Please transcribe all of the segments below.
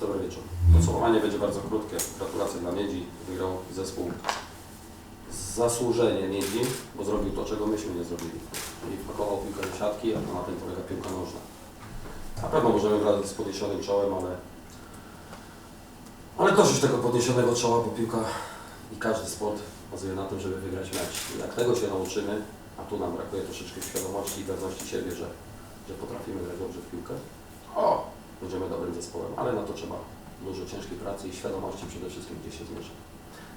Dobry wieczór. Podsumowanie będzie bardzo krótkie. Gratulacje dla Miedzi. Wygrał zespół zasłużenie Miedzi, bo zrobił to, czego myśmy nie zrobili. Czyli wpakował piłkę do siatki, a to na tym polega piłka nożna. Na pewno możemy grać z podniesionym czołem, ale ale dosyć tego podniesionego czoła, bo piłka i każdy sport bazuje na tym, żeby wygrać mecz. Jak tego się nauczymy, a tu nam brakuje troszeczkę świadomości i pewności siebie, że, że potrafimy grać dobrze w piłkę, będziemy dobrym zespołem, ale na to trzeba dużo ciężkiej pracy i świadomości przede wszystkim, gdzie się zmierza.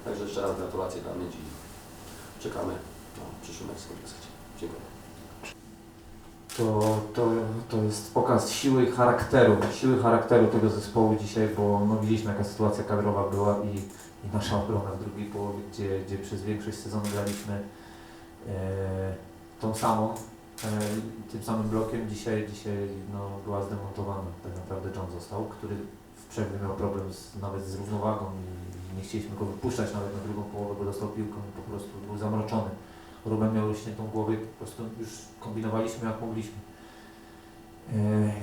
Także jeszcze raz gratulacje dla Miedzi. Czekamy na przyszły mecz z. Dziękuję. To, to, to jest pokaz siły charakteru, siły charakteru tego zespołu dzisiaj, bo no, widzieliśmy jaka sytuacja kadrowa była i, i nasza obrona w drugiej połowie, gdzie, gdzie przez większość sezonu graliśmy e, tą samą, e, tym samym blokiem, dzisiaj, dzisiaj no, była zdemontowana. Tak naprawdę John został, który w przerwie miał problem z, nawet z równowagą i nie chcieliśmy go wypuszczać nawet na drugą połowę, bo dostał piłką i po prostu był zamroczony. Ruben miał śniętą głowę po prostu już kombinowaliśmy jak mogliśmy. E,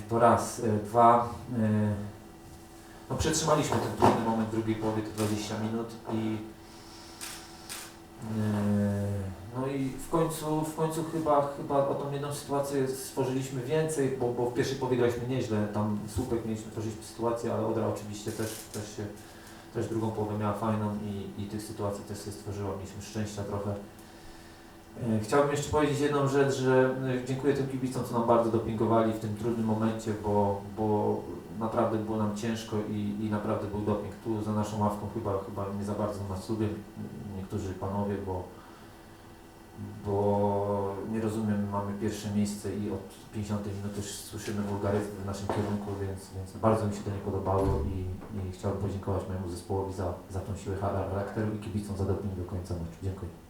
To raz. E, Dwa. e, No przetrzymaliśmy ten trudny moment drugiej połowie, te 20 minut i końcu, w końcu chyba, chyba o tą jedną sytuację stworzyliśmy więcej, bo, bo w pierwszej połowie nieźle, tam słupek mieliśmy, tworzyliśmy sytuację, ale Odra oczywiście też, też się, też drugą połowę miała fajną i, i tych sytuacji też się stworzyła, mieliśmy szczęścia trochę. E, Chciałbym jeszcze powiedzieć jedną rzecz, że e, dziękuję tym kibicom, co nam bardzo dopingowali w tym trudnym momencie, bo, bo naprawdę było nam ciężko i, i naprawdę był doping. Tu za naszą ławką chyba, chyba nie za bardzo nas lubią niektórzy panowie, bo, bo nie rozumiem, mamy pierwsze miejsce i od 50 minut już słyszymy wulgaryzmy w naszym kierunku, więc, więc bardzo mi się to nie podobało i, i chciałbym podziękować mojemu zespołowi za, za tą siłę charakteru i kibicom za doping do końca meczu. Dziękuję.